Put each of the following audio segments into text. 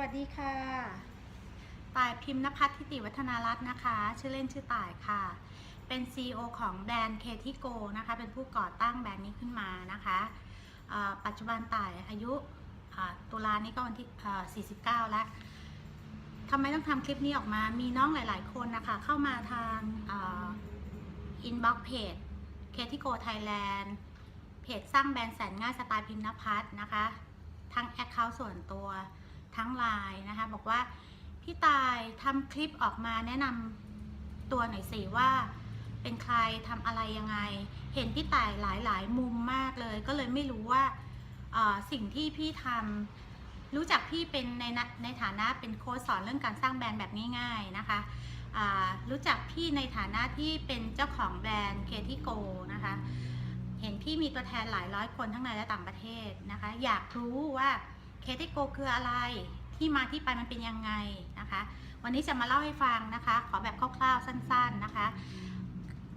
วัสดีค่ะ ต่ายพิมพ์นภัทรทิติวัฒนารัตน์นะคะ ชื่อเล่นชื่อต่ายค่ะ เป็น CEO ของแบรนด์เคที่โกนะคะ เป็นผู้ก่อตั้งแบรนด์นี้ขึ้นมานะคะ ปัจจุบันต่ายอายุตุลานี้ก็วันที่เอ่อ49 แล้วทำไมต้องทำคลิปนี้ออกมา มีน้องหลาย ๆ คนนะคะ เข้ามาทางอินบ็อกเพจเคที่โกไทยแลนด์เพจสร้างแบรนด์แสนง่ายสไตล์พิมพ์นภัทรนะคะ ทั้งแอคเคาท์ส่วนตัว ทั้งไลน์นะคะ บอกว่าพี่ตายทำคลิปออกมาแนะนำตัวหน่อยสิว่า เป็นใครทำอะไรยังไง เห็นพี่ตายหลายๆมุมมากเลย ก็เลยไม่รู้ว่าสิ่งที่พี่ทำรู้จักพี่เป็นในในฐานะเป็นโค้ชสอนเรื่องการสร้างแบรนด์แบบง่ายๆนะคะรู้จักพี่ในฐานะที่เป็นเจ้าของแบรนด์เคที่โกนะคะ เห็นพี่มีตัวแทนหลายร้อยคนทั้งในและต่างประเทศนะคะ อยากรู้ว่า เคที่โกคืออะไร ที่มาที่ไปมันเป็นยังไงนะคะ วันนี้จะมาเล่าให้ฟังนะคะ ขอแบบคร่าวๆสั้น ๆนะคะ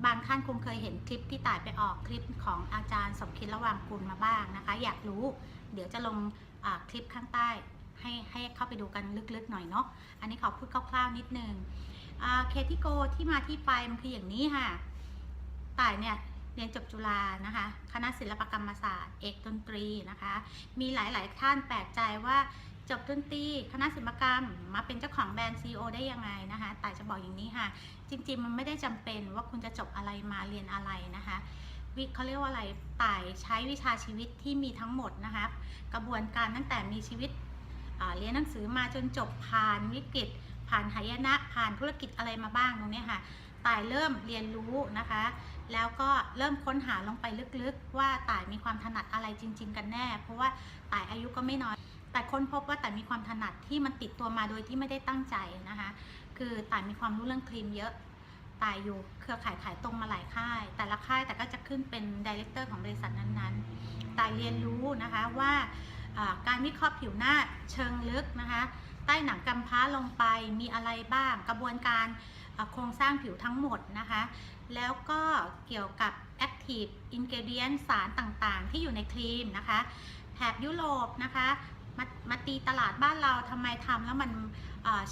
บางท่านคงเคยเห็นคลิปที่ต่ายไปออกคลิปของอาจารย์สมคิดระหว่างกุลมาบ้างนะคะ อยากรู้เดี๋ยวจะลงคลิปข้างใต้ให้ให้เข้าไปดูกันลึกๆหน่อยเนาะ อันนี้ขอพูดคร่าวๆนิดนึงเคที่โกที่มาที่ไปมันคืออย่างนี้ค่ะต่ายเนี่ย เรียนจบจุฬานะคะ คณะศิลปกรรมศาสตร์ เอกดนตรีนะคะ มีหลาย ๆ ท่านแปลกใจว่าจบดนตรีคณะศิลปกรรมมาเป็นเจ้าของแบรนด์ CEO ได้ยังไงนะคะต่จะบอกอย่างนี้ค่ะ จริง ๆ มันไม่ได้จำเป็นว่าคุณจะจบอะไรมาเรียนอะไรนะคะวิเขาเรียกว่าอะไรต่ายใช้วิชาชีวิตที่มีทั้งหมดนะคะกระบวนการตั้งแต่มีชีวิตเรียนหนังสือมาจนจบผ่านวิกฤต ผ่านหายนะผ่านธุรกิจอะไรมาบ้างตรงนี้ค่ะต่ายเริ่มเรียนรู้นะคะ แล้วก็เริ่มค้นหาลงไปลึกๆ ว่าต่ายมีความถนัดอะไรจริง ๆ กันแน่ เพราะว่าต่ายอายุก็ไม่น้อย แต่ค้นพบว่าต่ายมีความถนัดที่มันติดตัวมาโดยที่ไม่ได้ตั้งใจนะคะ คือต่ายมีความรู้เรื่องครีมเยอะต่ายอยู่เครือข่ายขายตรงมาหลายค่าย แต่ละค่ายแต่ก็จะขึ้นเป็นดีเลกเตอร์ของบริษัทนั้นๆต่ายเรียนรู้นะคะว่าการวิเคราะห์ผิวหน้าเชิงลึกนะคะ ใต้หนังกำพร้าลงไปมีอะไรบ้างกระบวนการ โครงสร้างผิวทั้งหมดนะคะ แล้วก็เกี่ยวกับ Active Ingredient สารต่างๆ ที่อยู่ในครีมนะคะ แถบยุโรปนะคะมามาตีตลาดบ้านเราทำไมทำแล้วมัน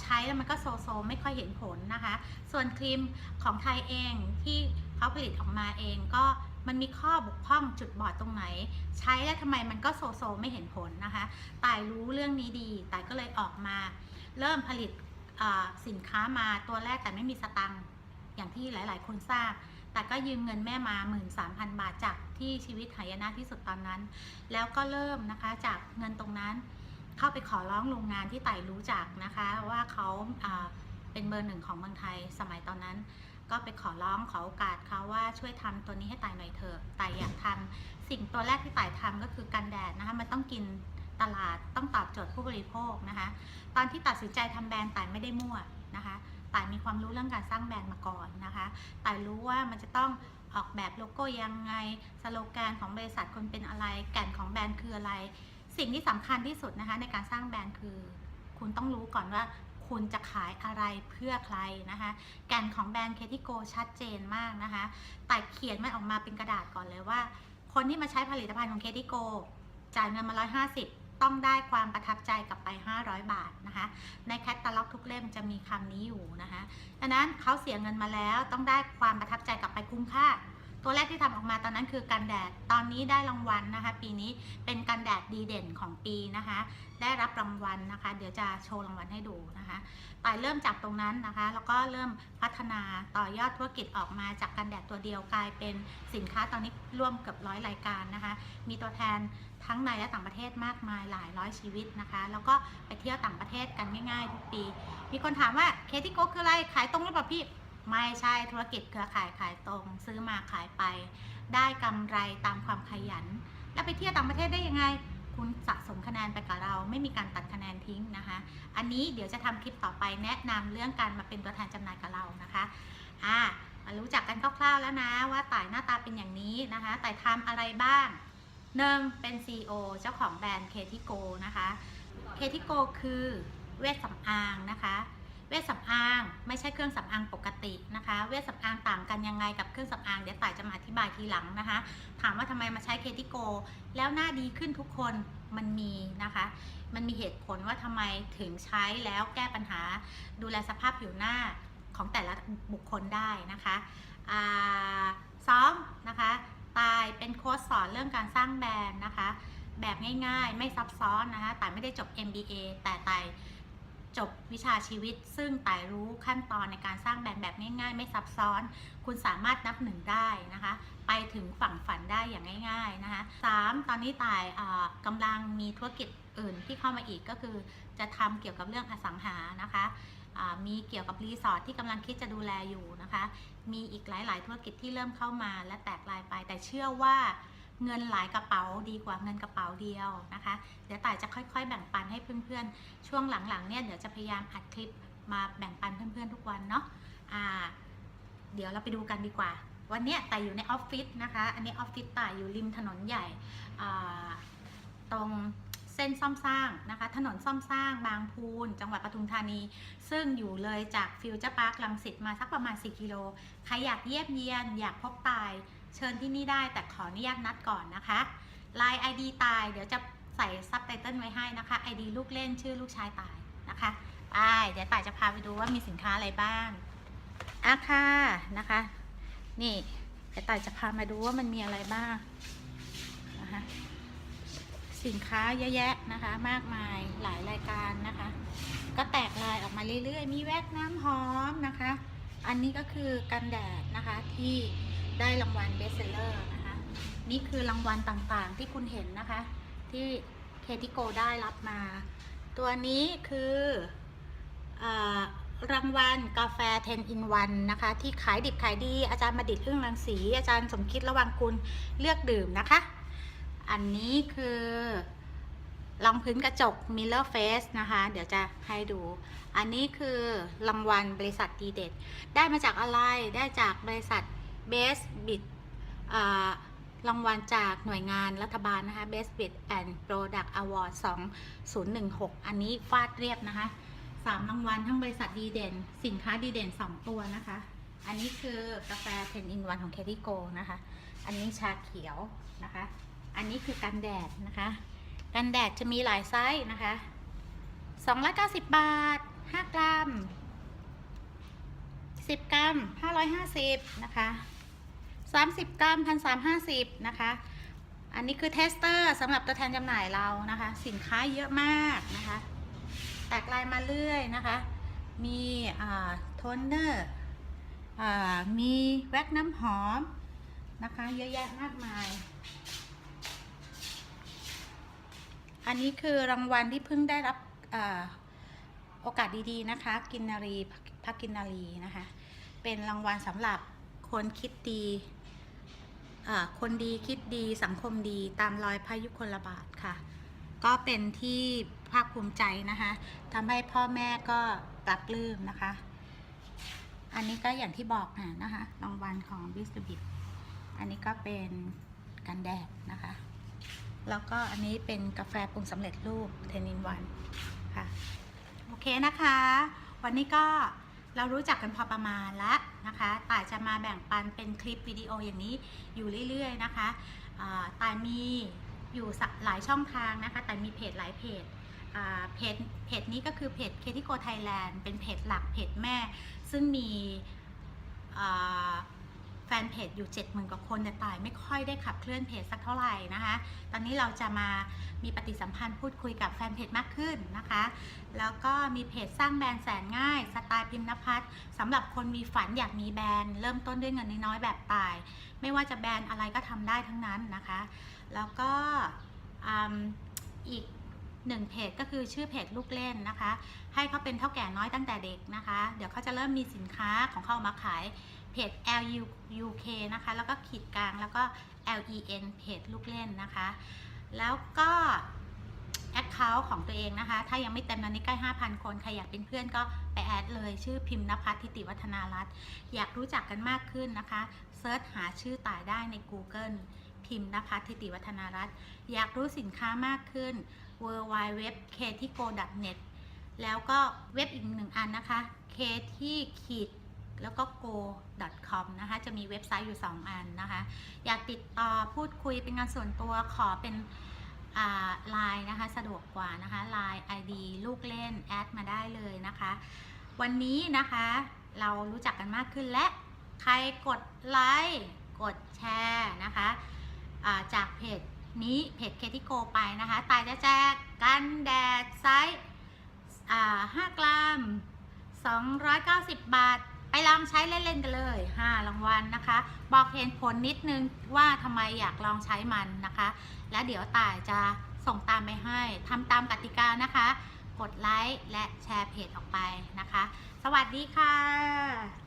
ใช้แล้วมันก็โซโซไม่ค่อยเห็นผลนะคะ ส่วนครีมของไทยเองที่เขาผลิตออกมาเองก็มันมีข้อบกพร่องจุดบอดตรงไหน ใช้แล้วทำไมมันก็โซโซไม่เห็นผลนะคะตายรู้เรื่องนี้ดีต่ายก็เลยออกมา เริ่มผลิต สินค้ามาตัวแรกแต่ไม่มีสตังค์อย่างที่หลาย ๆ คนทราบ แต่ก็ยืมเงินแม่มา 13,000 บาทจากที่ชีวิตหายนะที่สุดตอนนั้น แล้วก็เริ่มนะคะจากเงินตรงนั้น เข้าไปขอร้องโรงงานที่ไต่รู้จักนะคะว่าเขาอ่าเป็นเบอร์หนึ่งของเมืองไทยสมัยตอนนั้น ก็ไปขอร้องขอโอกาสเขาว่าช่วยทำตัวนี้ให้ไต่หน่อยเถอะไต่อยากทำสิ่งตัวแรกที่ไต่ทำก็คือกันแดดนะคะมันต้องกิน ตลาดต้องตอบโจทย์ผู้บริโภคนะคะ ตอนที่ตัดสินใจทำแบรนด์ไต่ไม่ได้มั่วนะคะไต่มีความรู้เรื่องการสร้างแบรนด์มาก่อนนะคะไต่รู้ว่ามันจะต้องออกแบบโลโก้ยังไงสโลแกนของบริษัทคนเป็นอะไร แก่นของแบรนด์คืออะไร สิ่งที่สำคัญที่สุดนะคะในการสร้างแบรนด์คือ คุณต้องรู้ก่อนว่าคุณจะขายอะไรเพื่อใครนะคะ แก่นของแบรนด์เคที่โกชัดเจนมากนะคะ แต่เขียนมันออกมาเป็นกระดาษก่อนเลยว่า คนที่มาใช้ผลิตภัณฑ์ของเคที่โกจ่ายเงินมา 150 ต้องได้ความประทับใจกลับไป 500 บาทนะคะในแคตตาล็อกทุกเล่มจะมีคำนี้อยู่นะคะดังนั้นเขาเสียเงินมาแล้วต้องได้ความประทับใจกลับไปคุ้มค่า ตัวแรกที่ทำออกมาตอนนั้นคือกันแดด ตอนนี้ได้รางวัลนะคะ ปีนี้เป็นกันแดดดีเด่นของปีนะคะ ได้รับรางวัลนะคะ เดี๋ยวจะโชว์รางวัลให้ดูนะคะต่ายเริ่มจากตรงนั้นนะคะ แล้วก็เริ่มพัฒนาต่อยอดธุรกิจออกมาจากกันแดดตัวเดียวกลายเป็นสินค้าตอนนี้ร่วมเกือบร้อยรายการนะคะ มีตัวแทนทั้งในและต่างประเทศมากมายหลายร้อยชีวิตนะคะ แล้วก็ไปเที่ยวต่างประเทศกันง่ายๆทุกปี มีคนถามว่าเคที่โกคืออะไรขายตรงหรือเปล่าพี่ ไม่ใช่ธุรกิจเครือข่ายขายตรง ซื้อมาขายไป ได้กำไรตามความขยัน แล้วไปเที่ยวต่างประเทศได้ยังไง คุณสะสมคะแนนไปกับเรา ไม่มีการตัดคะแนนทิ้งนะคะ อันนี้เดี๋ยวจะทำคลิปต่อไปแนะนำเรื่องการมาเป็นตัวแทนจำหน่ายกับเรานะคะอ่ามารู้จักกันคร่าวๆแล้วนะว่าต่ายหน้าตาเป็นอย่างนี้นะคะต่ายทำอะไรบ้างหนึ่งเป็น CEO เจ้าของแบรนด์เคที่โกนะคะเคที่โกคือเวชสำอางนะคะ เวชสำอางไม่ใช่เครื่องสำอางปกตินะคะ เวชสำอางต่างกันยังไงกับเครื่องสำอางเดี๋ยวต่ายจะมาอธิบายทีหลังนะคะ ถามว่าทำไมมาใช้เคติโก แล้วหน้าดีขึ้นทุกคนมันมีนะคะ มันมีเหตุผลว่าทำไมถึงใช้แล้วแก้ปัญหาดูแลสภาพผิวหน้าของแต่ละบุคคลได้นะคะอสองนะคะตายเป็นโค้ชสอนเรื่องการสร้างแบรนด์นะคะ แบบง่ายๆ ไม่ซับซ้อนนะคะแต่ไม่ได้จบ MBA แต่ไตาย จบวิชาชีวิต ซึ่งไต่รู้ขั้นตอนในการสร้างแบรนด์แบบง่ายๆ ไม่ซับซ้อน คุณสามารถนับหนึ่งได้นะคะ ไปถึงฝั่งฝันได้อย่างง่ายๆนะคะสามตอนนี้ต่ายกำลังมีธุรกิจอื่นที่เข้ามาอีกก็คือ จะทำเกี่ยวกับเรื่องอสังหานะคะมีเกี่ยวกับรีสอร์ทที่กำลังคิดจะดูแลอยู่นะคะ มีอีกหลายๆ ธุรกิจที่เริ่มเข้ามาและแตกลายไป แต่เชื่อว่า เงินหลายกระเป๋าดีกว่าเงินกระเป๋าเดียวนะคะ เดี๋ยวต่ายจะค่อย ๆ แบ่งปันให้เพื่อนๆ ช่วงหลังๆเนี่ยเดี๋ยวจะพยายามอัดคลิปมาแบ่งปันเพื่อนๆทุกวันเนาะอ่าเดี๋ยวเราไปดูกันดีกว่า วันเนี้ยแต่อยู่ในออฟฟิศนะคะ อันนี้ออฟฟิศแต่อยู่ริมถนนใหญ่ตรงเส้นซ่อมสร้างนะคะ ถนนซ่อมสร้างบางพูน จังหวัดปทุมธานี ซึ่งอยู่เลยจากฟิวเจอร์พาร์คลังสิตมาสักประมาณ 4 กิโล ใครอยากเยี่ยมเยียน อยากพบตาย เชิญที่นี่ได้แต่ขออนุญาตนัดก่อนนะคะ Line ID ตายเดี๋ยวจะใส่ซับไตเติลไว้ให้นะคะ ID ลูกเล่นชื่อลูกชายตายนะคะไปเดี๋ยวตายจะพาไปดูว่ามีสินค้าอะไรบ้างอะค่ะนะคะ นี่เดี๋ยวตายจะพามาดูว่ามันมีอะไรบ้างนะคะสินค้าเยอะแยะนะคะ มากมายหลายรายการนะคะ ก็แตกลายออกมาเรื่อยๆ มีแว็กน้ำหอมนะคะ อันนี้ก็คือกันแดดนะคะที่ ได้รางวัลเบสเซลเลอร์นะคะ นี่คือรางวัลต่างๆที่คุณเห็นนะคะ ที่เคทิโกได้รับมา ตัวนี้คืออรางวัลกาแฟ 10 in 1 นะคะ ที่ขายดิบขายดี อาจารย์มาดิดอึ้งรังสี อาจารย์สมคิดระวังกุลเลือกดื่มนะคะ อันนี้คือรองพื้นกระจก Miller Face นะคะ เดี๋ยวจะให้ดู อันนี้คือรางวัลบริษัทดีเด็ดได้มาจากอะไร ได้จากบริษัท Best Bid รางวัลจากหน่วยงานรัฐบาลนะคะ Best Bid and Product Award 2016 อันนี้ฟาดเรียบนะคะสามรางวัลทั้งบริษัทดีเด่น สินค้าดีเด่น 2 ตัวนะคะ อันนี้คือกาแฟ10 in 1ของ k e t i g o นะคะ อันนี้ชาเขียวนะคะ อันนี้คือกันแดดนะคะ กันแดดจะมีหลายไซส์นะคะ290 บาท 5 กรัม 10 กรัม 550 นะคะ 30 กรัม1,350นะคะ อันนี้คือเทสเตอร์สำหรับตัวแทนจำหน่ายเรานะคะ สินค้าเยอะมากนะคะ แตกลายมาเรื่อยนะคะ มีโทนเนอร์มีแว็กน้ำหอมนะคะ เยอะแยะมากมาย อันนี้คือรางวัลที่เพิ่งได้รับอโอกาสดีๆนะคะ กินนารีพักกินนารีนะคะ เป็นรางวัลสำหรับคนคิดดี คนดีคิดดีสังคมดีตามรอยพระยุคลบาทค่ะ ก็เป็นที่ภาคภูมิใจนะคะทำให้พ่อแม่ก็ปรับลืมนะคะ อันนี้ก็อย่างที่บอกนะนะคะรางวัลของบิสบิทอันนี้ก็เป็นกันแดดนะคะ แล้วก็อันนี้เป็นกาแฟปรุงสำเร็จรูปเทนินวันค่ะ โอเคนะคะ วันนี้ก็ เรารู้จักกันพอประมาณและนะคะต่ายจะมาแบ่งปันเป็นคลิปวิดีโออย่างนี้อยู่เรื่อยๆนะคะต่ายมีอยู่หลายช่องทางนะคะ แต่มีเพจหลายเพจเพจเพจนี้ก็คือเพจเคทิโกไทยแลนด์เป็นเพจหลักเพจแม่ ซึ่งมี แฟนเพจอยู่ 70,000 กว่าคนแต่ต่ายไม่ค่อยได้ขับเคลื่อนเพจสักเท่าไหร่นะคะ ตอนนี้เราจะมามีปฏิสัมพันธ์พูดคุยกับแฟนเพจมากขึ้นนะคะ แล้วก็มีเพจสร้างแบรนด์แสนง่าย สไตล์พิมพ์นภัทรสำหรับคนมีฝันอยากมีแบรนด์เริ่มต้นด้วยเงินน้อยๆแบบตาย ไม่ว่าจะแบรนด์อะไรก็ทำได้ทั้งนั้นนะคะ แล้วก็ออีกหนึ่งเพจก็คือชื่อเพจลูกเล่นนะคะ ให้เขาเป็นเท่าแก่น้อยตั้งแต่เด็กนะคะ เดี๋ยวเขาจะเริ่มมีสินค้าของเขามาขาย เพจ LUK นะคะ แล้วก็ขีดกลางแล้วก็ LEN เพจลูกเล่นนะคะ แล้วก็แอคเคาท์ของตัวเองนะคะ ถ้ายังไม่เต็มตอนนี้ใกล้ 5,000 คน ใครอยากเป็นเพื่อนก็ไปแอดเลย ชื่อพิมพ์นภัทรทิติวัฒนารัตน์อยากรู้จักกันมากขึ้นนะคะเซิร์ชหาชื่อต่ายได้ใน Google พิมพ์นภัทรทิติวัฒนารัตน์อยากรู้สินค้ามากขึ้น w w w k t i g o n e t แล้วก็เว็บอีกหนึ่งอันนะคะ k t ขีด แล้วก็ go.com นะคะ จะมีเว็บไซต์อยู่ 2 อันนะคะ อยากติดต่อพูดคุยเป็นงานส่วนตัวขอเป็นไลน์นะคะ สะดวกกว่านะคะ Line ID ลูกเล่น แอดมาได้เลยนะคะ วันนี้นะคะเรารู้จักกันมากขึ้นและใครกดไลค์กดแชร์นะคะาจากเพจนี้เพจเคทิโกไปนะคะ ตายจะแจกกันแดดไซส์อ่า5กรัม290 บาท ไปลองใช้เล่นๆกันเลย 5 รางวัลนะคะ บอกเหตุผลนิดนึงว่าทำไมอยากลองใช้มันนะคะ และเดี๋ยวต่ายจะส่งตามไปให้ทำตามกติกานะคะ กดไลค์และแชร์เพจออกไปนะคะ สวัสดีค่ะ